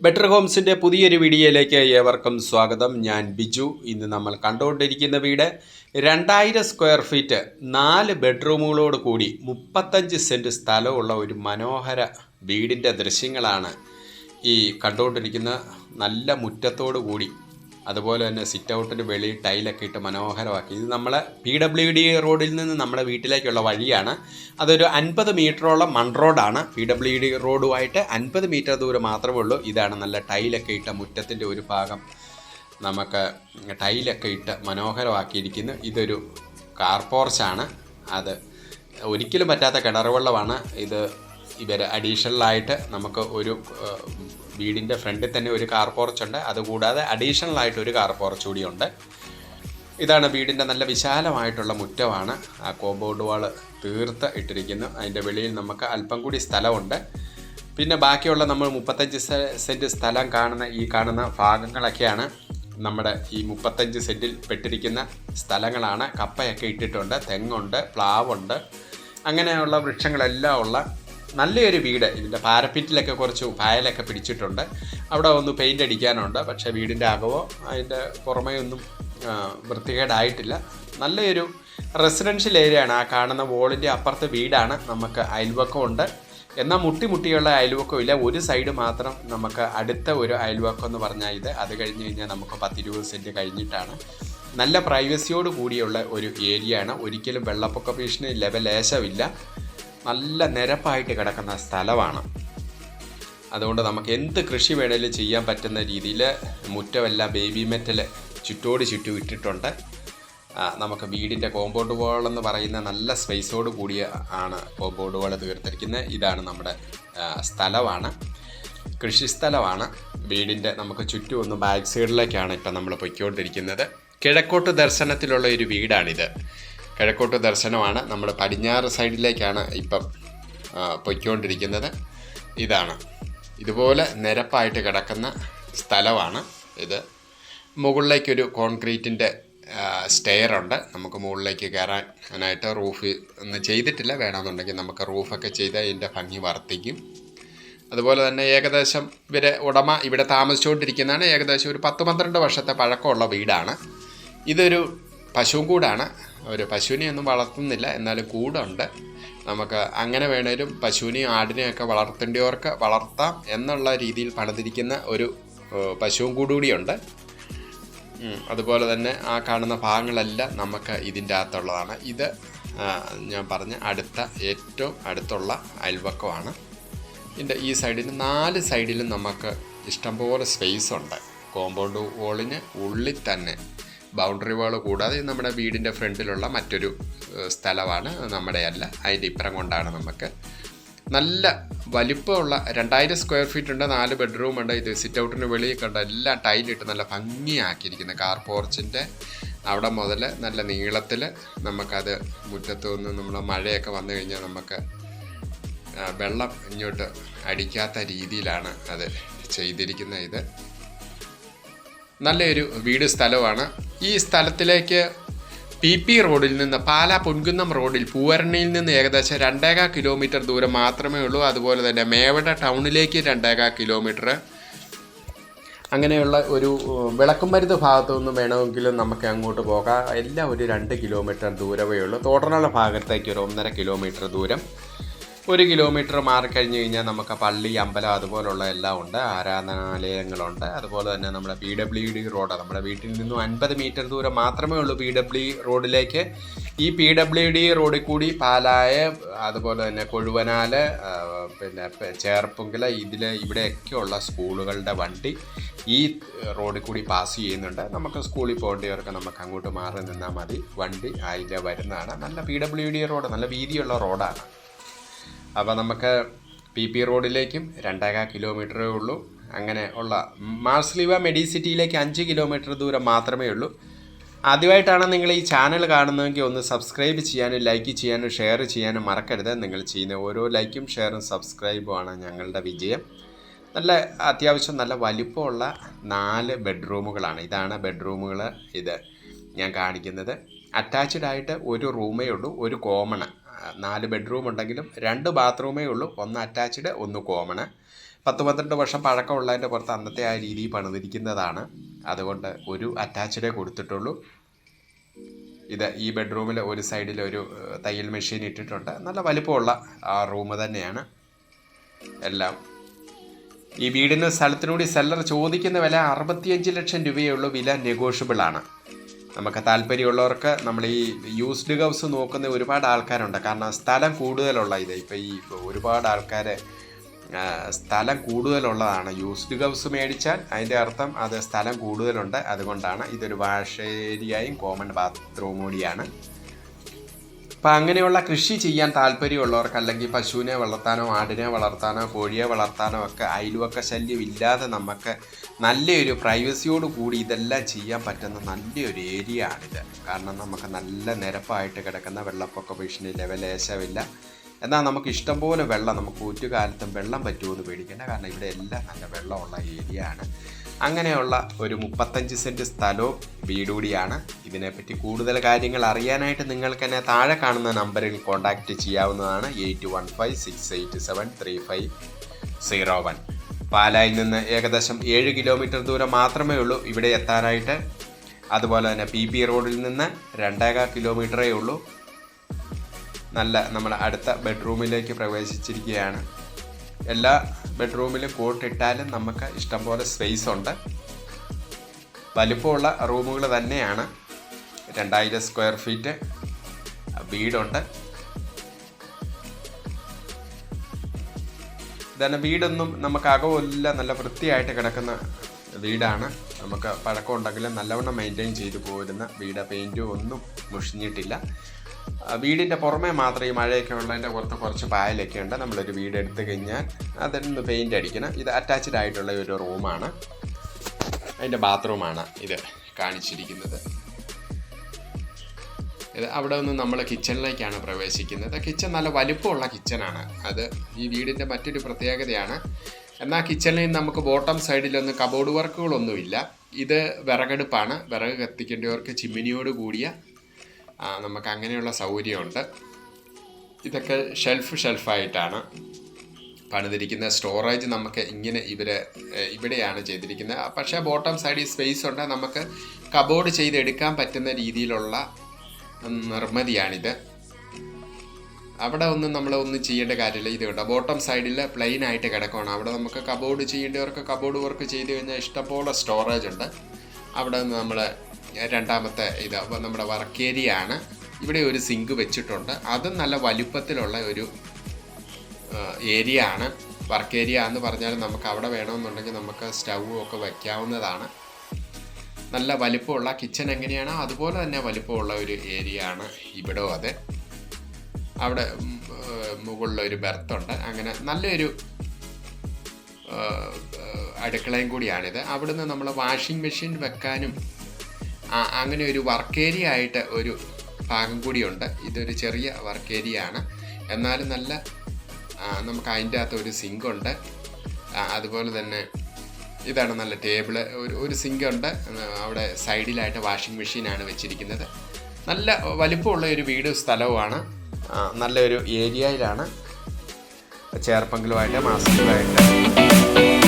Better ഹോംസിന്റെ പുതിയൊരു വീഡിയോയിലേക്ക് ഏവർക്കും സ്വാഗതം. ഞാൻ ബിജു. ഇന്ന് നമ്മൾ കണ്ടുകൊണ്ടിരിക്കുന്ന വീട് രണ്ടായിരം സ്ക്വയർ ഫീറ്റ് നാല് ബെഡ്റൂമുകളോട് കൂടി മുപ്പത്തഞ്ച് സെന്റ് സ്ഥലമുള്ള ഒരു മനോഹര വീടിന്റെ ദൃശ്യങ്ങളാണ് ഈ കണ്ടുകൊണ്ടിരിക്കുന്ന നല്ല മുറ്റത്തോടു കൂടി അതുപോലെ തന്നെ സിറ്റ് ഔട്ടിന് വെളി ടൈലൊക്കെ ഇട്ട് മനോഹരമാക്കി. ഇത് നമ്മളെ പി ഡബ്ല്യു ഡി റോഡിൽ നിന്ന് നമ്മുടെ വീട്ടിലേക്കുള്ള വഴിയാണ്. അതൊരു അൻപത് മീറ്ററോളം മൺ റോഡാണ്. പി ഡബ്ല്യു ഡി റോഡുമായിട്ട് അൻപത് മീറ്റർ ദൂരം മാത്രമേ ഉള്ളൂ. ഇതാണ് നല്ല ടൈലൊക്കെ ഇട്ട മുറ്റത്തിന്റെ ഒരു ഭാഗം. നമുക്ക് ടൈലൊക്കെ ഇട്ട് മനോഹരമാക്കിയിരിക്കുന്നു. ഇതൊരു കാർ പോർച്ചാണ് അത് ഒരിക്കലും പറ്റാത്ത കിണറുവെള്ളമാണ് ഇത് ഇവർ അഡീഷണലായിട്ട് നമുക്ക് ഒരു വീടിന്റെ ഫ്രണ്ടിൽ തന്നെ ഒരു കാർ പോർച്ചുണ്ട് അതുകൂടാതെ അഡീഷണലായിട്ട് ഒരു കാർ പോർച്ച് കൂടിയുണ്ട്. ഇതാണ് വീടിന്റെ നല്ല വിശാലമായിട്ടുള്ള മുറ്റമാണ്. ആ കോമ്പൗണ്ട് വാൾ തീർത്ത് ഇട്ടിരിക്കുന്നു. അതിന്റെ വെളിയിൽ നമുക്ക് അല്പം കൂടി സ്ഥലമുണ്ട്. പിന്നെ ബാക്കിയുള്ള നമ്മൾ മുപ്പത്തഞ്ച് സെന്റ് സ്ഥലം കാണുന്ന ഈ കാണുന്ന ഭാഗങ്ങളൊക്കെയാണ് നമ്മുടെ ഈ മുപ്പത്തഞ്ച് സെന്റിൽ പെട്ടിരിക്കുന്ന സ്ഥലങ്ങളാണ്. കപ്പയൊക്കെ ഇട്ടിട്ടുണ്ട് തെങ്ങുണ്ട് പ്ലാവുണ്ട്. അങ്ങനെയുള്ള വൃക്ഷങ്ങളെല്ലാം ഉള്ള നല്ലൊരു വീട്. ഇതിന്റെ പാരപ്പിറ്റിലൊക്കെ കുറച്ച് പായലൊക്കെ പിടിച്ചിട്ടുണ്ട്. അവിടെ ഒന്ന് പെയിന്റ് അടിക്കാനുണ്ട്. പക്ഷേ വീടിന്റെ അകവോ അതിന്റെ പുറമേ ഒന്നും വൃത്തികേടായിട്ടില്ല. നല്ലൊരു റെസിഡൻഷ്യൽ ഏരിയ ആണ് ആ കാണുന്ന വോളിന്റെ അപ്പുറത്തെ വീടാണ് നമുക്ക് അയൽവക്കമുണ്ട്. എന്നാൽ മുട്ടിമുട്ടിയുള്ള അയൽവക്കം ഇല്ല. ഒരു സൈഡ് മാത്രം നമുക്ക് അടുത്ത ഒരു അയൽവക്കം എന്ന് പറഞ്ഞാൽ ഇത്. അത് കഴിഞ്ഞ് കഴിഞ്ഞാൽ നമുക്ക് പത്തിരുപത് സെന്റ് കഴിഞ്ഞിട്ടാണ്. നല്ല പ്രൈവസിയോട് കൂടിയുള്ള ഒരു ഏരിയയാണ്. ഒരിക്കലും വെള്ളപ്പൊക്ക ഭീഷണി ലെവലേശമില്ല. നല്ല നിരപ്പായിട്ട് കിടക്കുന്ന സ്ഥലമാണ്. അതുകൊണ്ട് നമുക്ക് എന്ത് കൃഷി വേണേലും ചെയ്യാൻ പറ്റുന്ന രീതിയിൽ മുറ്റമെല്ലാം ബേബി മെറ്റൽ ചുറ്റോട് ചുറ്റും ഇട്ടിട്ടുണ്ട്. നമുക്ക് വീടിന്റെ കോമ്പൗണ്ട് വാൾ എന്ന് പറയുന്ന നല്ല സ്പേസോട് കൂടിയ ആണ് കോമ്പൗണ്ട് വാൾ തീർത്തിരിക്കുന്നത് ഇതാണ് നമ്മുടെ സ്ഥലമാണ്. കൃഷിസ്ഥലമാണ് വീടിന്റെ നമുക്ക് ചുറ്റും ഒന്ന് ബാക്ക് സൈഡിലേക്കാണ് ഇപ്പം നമ്മൾ പൊയ്ക്കൊണ്ടിരിക്കുന്നത്. കിഴക്കോട്ട് ദർശനത്തിലുള്ള ഒരു വീടാണിത്. കിഴക്കോട്ട് ദർശനമാണ്. നമ്മൾ പടിഞ്ഞാറ് സൈഡിലേക്കാണ് ഇപ്പം പൊയ്ക്കൊണ്ടിരിക്കുന്നത്. ഇതാണ്. ഇതുപോലെ നിരപ്പായിട്ട് കിടക്കുന്ന സ്ഥലമാണ് ഇത്. മുകളിലേക്കൊരു കോൺക്രീറ്റിന്റെ സ്റ്റെയർ ഉണ്ട്. നമുക്ക് മുകളിലേക്ക് കയറാനായിട്ട് റൂഫ് ഒന്നും ചെയ്തിട്ടില്ല. വേണമെന്നുണ്ടെങ്കിൽ നമുക്ക് റൂഫൊക്കെ ചെയ്ത് അതിന്റെ ഭംഗി വർദ്ധിക്കും. അതുപോലെ തന്നെ ഏകദേശം ഇവരെ ഉടമ ഇവിടെ താമസിച്ചുകൊണ്ടിരിക്കുന്നതാണ്. ഏകദേശം ഒരു പത്ത് പന്ത്രണ്ട് വർഷത്തെ പഴക്കമുള്ള വീടാണ്. ഇതൊരു പശുവും കൂടാണ്. ഒരു പശുവിനെയൊന്നും വളർത്തുന്നില്ല എന്നാലും കൂടുണ്ട്. നമുക്ക് അങ്ങനെ വേണേലും പശുവിനെയും ആടിനെയൊക്കെ വളർത്തേണ്ടവർക്ക് വളർത്താം എന്നുള്ള രീതിയിൽ പണിതിരിക്കുന്ന ഒരു പശുവും കൂടുകൂടിയുണ്ട്. അതുപോലെ തന്നെ ആ കാണുന്ന ഭാഗങ്ങളെല്ലാം നമുക്ക് ഇതിന്റെ അകത്തുള്ളതാണ്. ഇത് ഞാൻ പറഞ്ഞ അടുത്ത ഏറ്റവും അടുത്തുള്ള അയൽവക്കമാണ്. ഇതിന്റെ ഈ സൈഡിന് നാല് സൈഡിലും നമുക്ക് ഇഷ്ടംപോലെ സ്പേസ് ഉണ്ട്. കോമ്പൗണ്ട് വോളിന് ഉള്ളിൽ തന്നെ ബൗണ്ടറി വാൾ കൂടാതെ നമ്മുടെ വീടിന്റെ ഫ്രണ്ടിലുള്ള മറ്റൊരു സ്ഥലമാണ് നമ്മുടെ അല്ല അതിന്റെ ഇപ്പുറം കൊണ്ടാണ് നമുക്ക്. നല്ല വലിപ്പമുള്ള രണ്ടായിരം സ്ക്വയർ ഫീറ്റ് ഉണ്ട് നാല് ബെഡ്റൂം ഉണ്ട്. ഇത് സിറ്റ് ഔട്ടിന് വെളിയിൽ കണ്ട എല്ലാം ടൈലിട്ട് നല്ല ഭംഗിയാക്കിയിരിക്കുന്നത് കാർ പോർച്ചിന്റെ അവിടെ മുതൽ നല്ല നീളത്തിൽ നമുക്കത് മുറ്റത്ത് നിന്ന് നമ്മൾ മഴയൊക്കെ വന്നു കഴിഞ്ഞാൽ നമുക്ക് വെള്ളം ഇങ്ങോട്ട് അടിക്കാത്ത രീതിയിലാണ് അത് ചെയ്തിരിക്കുന്ന ഇത് നല്ലൊരു വീട് സ്ഥലമാണ്. ഈ സ്ഥലത്തിലേക്ക് പി പി റോഡിൽ നിന്ന് പാലാ പൊൻകുന്നം റോഡിൽ പൂവരണിയിൽ നിന്ന് ഏകദേശം രണ്ടേകാ കിലോമീറ്റർ ദൂരം മാത്രമേ ഉള്ളൂ. അതുപോലെ തന്നെ മേവട ടൗണിലേക്ക് രണ്ടേകാ കിലോമീറ്റർ. അങ്ങനെയുള്ള ഒരു വിളക്കും വിളക്കുമരുന്ന് ഭാഗത്തു നിന്നും വേണമെങ്കിലും നമുക്ക് അങ്ങോട്ട് പോകാം. എല്ലാം ഒരു രണ്ട് കിലോമീറ്റർ ദൂരമേ ഉള്ളൂ. തോട്ടനാള ഭാഗത്തേക്ക് ഒരു ഒന്നര കിലോമീറ്റർ ദൂരം. ഒരു കിലോമീറ്റർ മാറിക്കഴിഞ്ഞ് കഴിഞ്ഞാൽ നമുക്ക് പള്ളി അമ്പലം അതുപോലുള്ള എല്ലാം ഉണ്ട്. ആരാധനാലയങ്ങളുണ്ട്. അതുപോലെ തന്നെ നമ്മുടെ പി ഡബ്ല്യു ഡി റോഡ്. നമ്മുടെ വീട്ടിൽ നിന്നും അൻപത് മീറ്റർ ദൂരം മാത്രമേ ഉള്ളൂ പി ഡബ്ല്യു റോഡിലേക്ക്. ഈ പി ഡബ്ല്യു ഡി റോഡിൽ കൂടി പാലായ അതുപോലെ തന്നെ കൊഴുവനാല് പിന്നെ ചേർപ്പുങ്കല ഇതിൽ ഇവിടെയൊക്കെയുള്ള സ്കൂളുകളുടെ വണ്ടി ഈ റോഡിൽ കൂടി പാസ് ചെയ്യുന്നുണ്ട്. നമുക്ക് സ്കൂളിൽ പോകേണ്ടവർക്ക് നമുക്ക് അങ്ങോട്ട് മാറി നിന്നാൽ മതി. വണ്ടി അതിലെ വരുന്നതാണ്. നല്ല പി ഡബ്ല്യു ഡി റോഡ് നല്ല വീതിയുള്ള റോഡാണ്. അപ്പോൾ നമുക്ക് പി പി റോഡിലേക്കും രണ്ടേകാൽ കിലോമീറ്ററേ ഉള്ളൂ. അങ്ങനെ ഉള്ള മാർസ്ലീവ മെഡിസിറ്റിയിലേക്ക് അഞ്ച് കിലോമീറ്റർ ദൂരം മാത്രമേ ഉള്ളൂ. ആദ്യമായിട്ടാണ് നിങ്ങൾ ഈ ചാനൽ കാണുന്നതെങ്കിൽ ഒന്ന് സബ്സ്ക്രൈബ് ചെയ്യാനും ലൈക്ക് ചെയ്യാനും ഷെയർ ചെയ്യാനും മറക്കരുത്. നിങ്ങൾ ചെയ്യുന്ന ഓരോ ലൈക്കും ഷെയറും സബ്സ്ക്രൈബുമാണ് ഞങ്ങളുടെ വിജയം. നല്ല അത്യാവശ്യം നല്ല വലിപ്പമുള്ള നാല് ബെഡ്റൂമുകളാണ്. ഇതാണ് ബെഡ്റൂമുകൾ ഇത് ഞാൻ കാണിക്കുന്നത്. അറ്റാച്ച്ഡ് ആയിട്ട് ഒരു റൂമേ ഉള്ളൂ ഒരു കോമണ്. നാല് ബെഡ്റൂം ഉണ്ടെങ്കിലും രണ്ട് ബാത്റൂമേ ഉള്ളൂ. ഒന്ന് അറ്റാച്ച്ഡ് ഒന്ന് കോമണ് പത്ത് പന്ത്രണ്ട് വർഷം പഴക്കമുള്ളതിന്റെ പുറത്ത് അന്നത്തെ ആ രീതിയിൽ പണിതിരിക്കുന്നതാണ്. അതുകൊണ്ട് ഒരു അറ്റാച്ച്ഡേ കൊടുത്തിട്ടുള്ളൂ. ഇത് ഈ ബെഡ്റൂമിൽ ഒരു സൈഡിൽ ഒരു തയ്യൽ മെഷീൻ ഇട്ടിട്ടുണ്ട്. നല്ല വലിപ്പമുള്ള ആ റൂം തന്നെയാണ്. എല്ലാം. ഈ വീടിന് സ്ഥലത്തിനൂടി സെല്ലർ ചോദിക്കുന്ന വില അറുപത്തിയഞ്ച് ലക്ഷം രൂപയേ ഉള്ളൂ. വില നെഗോഷ്യബിൾ ആണ് നമുക്ക് താല്പര്യമുള്ളവർക്ക് നമ്മൾ ഈ യൂസ്ഡ് ഹൗസ് നോക്കുന്ന ഒരുപാട് ആൾക്കാരുണ്ട്. കാരണം സ്ഥലം കൂടുതലുള്ള ഇത്. ഇപ്പോൾ ഈ ഒരുപാട് ആൾക്കാർ സ്ഥലം കൂടുതലുള്ളതാണ്. യൂസ്ഡ് ഹൗസ് മേടിച്ചാൽ അതിന്റെ അർത്ഥം അത് സ്ഥലം കൂടുതലുണ്ട്. അതുകൊണ്ടാണ് ഇതൊരു വാഷേരിയായും കോമൺ ബാത്റൂം കൂടിയാണ്. അപ്പം അങ്ങനെയുള്ള കൃഷി ചെയ്യാൻ താല്പര്യമുള്ളവർക്ക് അല്ലെങ്കിൽ പശുവിനെ വളർത്താനോ ആടിനെ വളർത്താനോ കോഴിയെ വളർത്താനോ ഒക്കെ അയൽവക്ക ശല്യം ഇല്ലാതെ നമുക്ക് നല്ലൊരു പ്രൈവസിയോട് കൂടി ഇതെല്ലാം ചെയ്യാൻ പറ്റുന്ന നല്ലൊരു ഏരിയ ആണിത്. കാരണം നമുക്ക് നല്ല നിരപ്പായിട്ട് കിടക്കുന്ന വെള്ളപ്പൊക്ക ഭീഷണി ലെവലേശമില്ല എന്നാൽ നമുക്ക് ഇഷ്ടംപോലെ വെള്ളം നമുക്ക് ഒറ്റ കാലത്തും വെള്ളം പറ്റുമെന്ന് പേടിക്കേണ്ട. കാരണം ഇവിടെ എല്ലാം നല്ല വെള്ളമുള്ള ഏരിയ ആണ്. അങ്ങനെയുള്ള ഒരു മുപ്പത്തഞ്ച് സെന്റ് സ്ഥലവും വീടുകൂടിയാണ് ഇതിനെപ്പറ്റി കൂടുതൽ കാര്യങ്ങൾ അറിയാനായിട്ട് നിങ്ങൾക്ക് തന്നെ താഴെ കാണുന്ന നമ്പറിൽ കോൺടാക്റ്റ് ചെയ്യാവുന്നതാണ് eight one five six eight seven three five zero one. പാലായിൽ നിന്ന് ഏകദേശം ഏഴ് കിലോമീറ്റർ ദൂരം മാത്രമേ ഉള്ളൂ ഇവിടെ എത്താനായിട്ട്. അതുപോലെ തന്നെ പി പി റോഡിൽ നിന്ന് രണ്ടേകാൽ കിലോമീറ്ററേ ഉള്ളൂ. നല്ല നമ്മൾ അടുത്ത ബെഡ്റൂമിലേക്ക് പ്രവേശിച്ചിരിക്കുകയാണ്. എല്ലാ ബെഡ്റൂമിലും കൂട്ടിട്ടാലും നമുക്ക് ഇഷ്ടംപോലെ സ്പേസ് ഉണ്ട്. വലിപ്പമുള്ള റൂമുകൾ തന്നെയാണ്. രണ്ടായിരം സ്ക്വയർ ഫീറ്റ് വീടുണ്ട്. ഇതാണ് വീടൊന്നും നമുക്ക് അകമെല്ലാം നല്ല വൃത്തിയായിട്ട് കിടക്കുന്ന വീടാണ്. നമുക്ക് പഴക്കമുണ്ടെങ്കിലും നല്ലവണ്ണം മെയിന്റെയിൻ ചെയ്തു പോരുന്ന വീട്. പെയിന്റും ഒന്നും മുഷിഞ്ഞിട്ടില്ല. വീടിന്റെ പുറമേ മാത്രമേ ഈ മഴയൊക്കെ ഉള്ളതിന്റെ പുറത്ത് കുറച്ച് പായലൊക്കെ ഉണ്ട്. നമ്മളൊരു വീട് എടുത്തു കഴിഞ്ഞാൽ അതിനൊന്ന് പെയിന്റ് അടിക്കണം. ഇത് അറ്റാച്ച്ഡ് ആയിട്ടുള്ള ഒരു റൂമാണ് അതിന്റെ ബാത്റൂമാണ് ഇത് കാണിച്ചിരിക്കുന്നത്. ഇത് അവിടെ നിന്ന് നമ്മൾ കിച്ചണിലേക്കാണ് പ്രവേശിക്കുന്നത്. കിച്ചൺ നല്ല വലിപ്പമുള്ള കിച്ചണാണ് അത് ഈ വീടിന്റെ മറ്റൊരു പ്രത്യേകതയാണ്. എന്നാൽ കിച്ചണിൽ നമുക്ക് ബോട്ടം സൈഡിലൊന്നും കബോർഡ് വർക്കുകളൊന്നുമില്ല ഇത് വിറകടുപ്പാണ്. വിറക് കത്തിക്കേണ്ടവർക്ക് ചിമ്മിനിയോട് കൂടിയ നമുക്ക് അങ്ങനെയുള്ള സൗകര്യമുണ്ട്. ഇതൊക്കെ ഷെൽഫ് ഷെൽഫായിട്ടാണ് പണിതിരിക്കുന്ന സ്റ്റോറേജ് നമുക്ക് ഇങ്ങനെ ഇവർ ഇവിടെയാണ് ചെയ്തിരിക്കുന്നത്. പക്ഷേ ബോട്ടം സൈഡിൽ സ്പേസ് ഉണ്ട്. നമുക്ക് കബോർഡ് ചെയ്തെടുക്കാൻ പറ്റുന്ന രീതിയിലുള്ള നിർമ്മിതിയാണിത്. അവിടെ ഒന്നും നമ്മൾ ഒന്നും ചെയ്യേണ്ട കാര്യമില്ല. ഇത് കേട്ടോ ബോട്ടം സൈഡിൽ പ്ലെയിൻ ആയിട്ട് കിടക്കുകയാണ് അവിടെ നമുക്ക് കബോർഡ് ചെയ്യേണ്ടവർക്ക് കബോർഡ് വർക്ക് ചെയ്ത് കഴിഞ്ഞാൽ ഇഷ്ടംപോലെ സ്റ്റോറേജ് ഉണ്ട്. അവിടെ നമ്മൾ രണ്ടാമത്തെ ഇത് നമ്മുടെ വർക്ക് ഏരിയ ആണ് ഇവിടെ ഒരു സിങ്ക് വെച്ചിട്ടുണ്ട്. അതും നല്ല വലുപ്പത്തിലുള്ള ഒരു ഏരിയ ആണ് വർക്ക് ഏരിയ എന്ന് പറഞ്ഞാൽ നമുക്ക് അവിടെ വേണമെന്നുണ്ടെങ്കിൽ നമുക്ക് സ്റ്റൗവും ഒക്കെ വയ്ക്കാവുന്നതാണ് നല്ല വലിപ്പമുള്ള കിച്ചൺ എങ്ങനെയാണോ അതുപോലെ തന്നെ വലിപ്പമുള്ള ഒരു ഏരിയ ആണ് ഇവിടെ അത്. അവിടെ മുകളിലൊരു ബെർത്തുണ്ട്. അങ്ങനെ നല്ലൊരു അടുക്കളയും കൂടിയാണിത്. അവിടുന്ന് നമ്മൾ വാഷിംഗ് മെഷീൻ വെക്കാനും അങ്ങനെ ഒരു വർക്ക് ഏരിയ ആയിട്ട് ഒരു ഭാഗം കൂടിയുണ്ട്. ഇതൊരു ചെറിയ വർക്ക് ഏരിയ ആണ്. എന്നാലും നല്ല നമുക്ക് അതിന്റെ അകത്ത് ഒരു സിങ്ക് ഉണ്ട്. അതുപോലെ തന്നെ ഇതാണ് നല്ല ടേബിൾ ഒരു ഒരു സിങ്ക് ഉണ്ട്. അവിടെ സൈഡിലായിട്ട് വാഷിംഗ് മെഷീനാണ് വെച്ചിരിക്കുന്നത്. നല്ല വലിപ്പമുള്ള ഒരു വീട് സ്ഥലവുമാണ്. നല്ലൊരു ഏരിയയിലാണ് ചേർപ്പങ്കിലുമായിട്ട് മാസത്തിലുമായിട്ട്